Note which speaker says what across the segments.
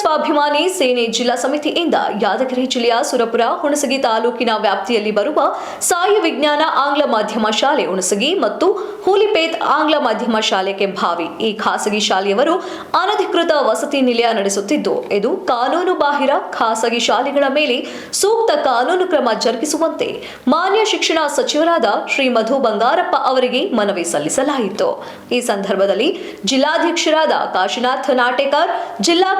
Speaker 1: ಸ್ವಾಭಿಮಾನಿ ಸೇನೆ ಜಿಲ್ಲಾ ಸಮಿತಿಯಿಂದ ಯಾದಗಿರಿ ಜಿಲ್ಲೆಯ ಸುರಪುರ, ಹುಣಸಗಿ ತಾಲೂಕಿನ ವ್ಯಾಪ್ತಿಯಲ್ಲಿ ಬರುವ ಸಾಯಿ ವಿಜ್ಞಾನ ಆಂಗ್ಲ ಮಾಧ್ಯಮ ಶಾಲೆ ಹುಣಸಗಿ ಮತ್ತು ಹುಲಿಪೇತ್ ಆಂಗ್ಲ ಮಾಧ್ಯಮ ಶಾಲೆ ಕೆಂಭಾವಿ. ಈ ಖಾಸಗಿ ಶಾಲೆಯವರು ಅನಧಿಕೃತ ವಸತಿ ನಿಲಯ ನಡೆಸುತ್ತಿದ್ದು, ಇದು ಕಾನೂನು ಬಾಹಿರ ಖಾಸಗಿ ಶಾಲೆಗಳ ಮೇಲೆ ಸೂಕ್ತ ಕಾನೂನು ಕ್ರಮ ಜರುಗಿಸುವಂತೆ ಮಾನ್ಯ ಶಿಕ್ಷಣ ಸಚಿವರಾದ ಶ್ರೀ ಮಧು ಬಂಗಾರಪ್ಪ ಅವರಿಗೆ ಮನವಿ ಸಲ್ಲಿಸಲಾಯಿತು. ಈ ಸಂದರ್ಭದಲ್ಲಿ ಜಿಲ್ಲಾಧ್ಯಕ್ಷರಾದ ಕಾಶಿನಾಥ್ ನಾಟೇಕರ್, ಜಿಲ್ಲಾ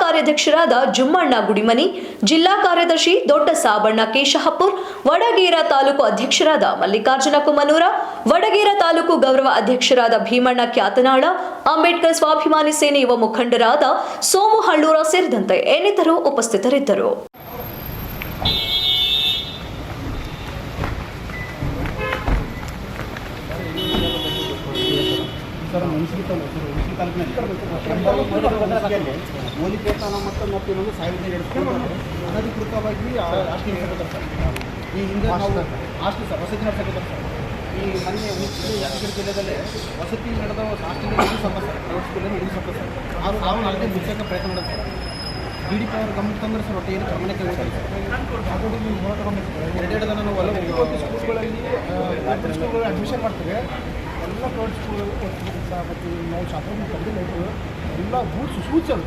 Speaker 1: ಕಾರ್ಯಾಧ್ಯಕ್ಷರಾದ ಜುಮ್ಮಣ್ಣ ಗುಡಿಮನಿ, ಜಿಲ್ಲಾ ಕಾರ್ಯದರ್ಶಿ ದೊಡ್ಡ ಸಾಬಣ್ಣ ಕೇಶಹಪುರ್, ವಡಗೇರ ತಾಲೂಕು ಅಧ್ಯಕ್ಷರಾದ ಮಲ್ಲಿಕಾರ್ಜುನ ಕುಮನೂರ, ವಡಗೇರ ತಾಲೂಕು ಗೌರವ ಅಧ್ಯಕ್ಷರಾದ ಭೀಮಣ್ಣ ಖ್ಯಾತನಾಳ ಅಂಬೇಡ್ಕರ್ ಸ್ವಾಭಿಮಾನಿ ಸೇನೆ ಯುವ ಮುಖಂಡರಾದ ಸೋಮು ಹಳ್ಳೂರ ಸೇರಿದಂತೆ ಇನ್ನಿತರು ಉಪಸ್ಥಿತರಿದ್ದರು.
Speaker 2: ಸರ್ ಮುನ್ಸಿಪಲ್ ಸರ್ ಮುನ್ಸಿಪಲ್ ತಾಲೂಕಿನಲ್ಲಿ ಮೌಲಿಕೇತನ ಮತ್ತು ಮತ್ತು ಇನ್ನೊಂದು ಸಾವಿರದ ನಡೆಸ್ಕೊಂಡು ಅನಧಿಕೃತವಾಗಿ ಹಾಸ್ಟೆಲ್ ಸರ್. ಈ ಹಿಂದೆ ನಾವು ಹಾಸ್ಟೆಲ್ ಸರ್. ವಸತಿ ನಡೆಸಬೇಕು ಸರ್. ಈ ಮೊನ್ನೆ ಯಾದಗಿರಿ ಜಿಲ್ಲೆಯಲ್ಲಿ ವಸತಿ ನಡೆದ ಹಾಸ್ಟೆಲ್ ಸ್ವಲ್ಪ ಸರ್ ಪ್ರೈವೇಟ್ ಸ್ಕೂಲಲ್ಲಿ ಸ್ವಲ್ಪ ಸರ್. ನಾಲ್ಕೈದು ಮುಚ್ಚಕ್ಕೆ ಪ್ರಯತ್ನ ಸರ್. ಡಿ ಡಿ ಪಿ ಅವ್ರ ಗಮನ ತಂದ್ರೆ ಸರ್ ಒಟ್ಟು ಏನು ಗಮನಕ್ಕೆ ಹೋಗ್ತಾರೆ ಹಾಗಾಗಿ ನೀವು ಜನ ನಾವು ಒಲವು ಸ್ಕೂಲ್ಗಳಲ್ಲಿ ಅಡ್ಮಿಷನ್ ಮಾಡ್ತೀವಿ. ಎಲ್ಲ ಪ್ರೈವೇಟ್ ಸ್ಕೂಲ್ ಮತ್ತು ನಾವು ಶಾಪಿಂಗ್ ಕರೆದಿಲ್ಲ ಎಲ್ಲ ಬೂಟ್ಸ್ ಸೂಚನೆ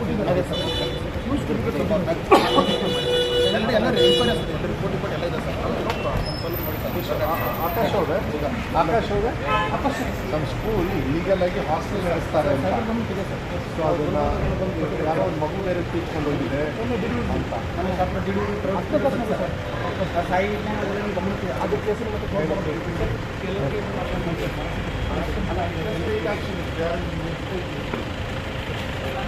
Speaker 2: ಬಿಟ್ಟಿದ್ದಾರೆ ಸರ್ ಶೂಸ್ ಎಲ್ಲ ಎಲ್ಲ ರಿಪೋರ್ಟ್ ಸರ್ ರಿಪೋರ್ಟ್ ರಿಪೋರ್ಟ್ ಎಲ್ಲ ಇದೆ ಸರ್
Speaker 3: ಆಕಾಶ್ ಅವರೇ ಆಕಾಶ್ ಅವರೇ ನಮ್ಮ ಸ್ಕೂಲ್ ಲೀಗಲ್ ಆಗಿ ಹಾಸ್ಟೆಲ್ ನಡೆಸ್ತಾರೆ ಅಂತ. ಸೊ ಅದನ್ನ ಯಾರೋ ಒಂದು ಮಗು ಬೇರೆ ತೀರ್ಕೊಂಡು ಹೋಗಿದೆ ಅಂತ.
Speaker 2: ನನಗೆ ಶಾಸ್ತ್ರ ಡಿ ಡಿ ಸರ್. ಸಾಯಿ ಗಮನಕ್ಕಿದೆ ಅದು ಕೇಸಲ್ಲಿ ಮತ್ತೆ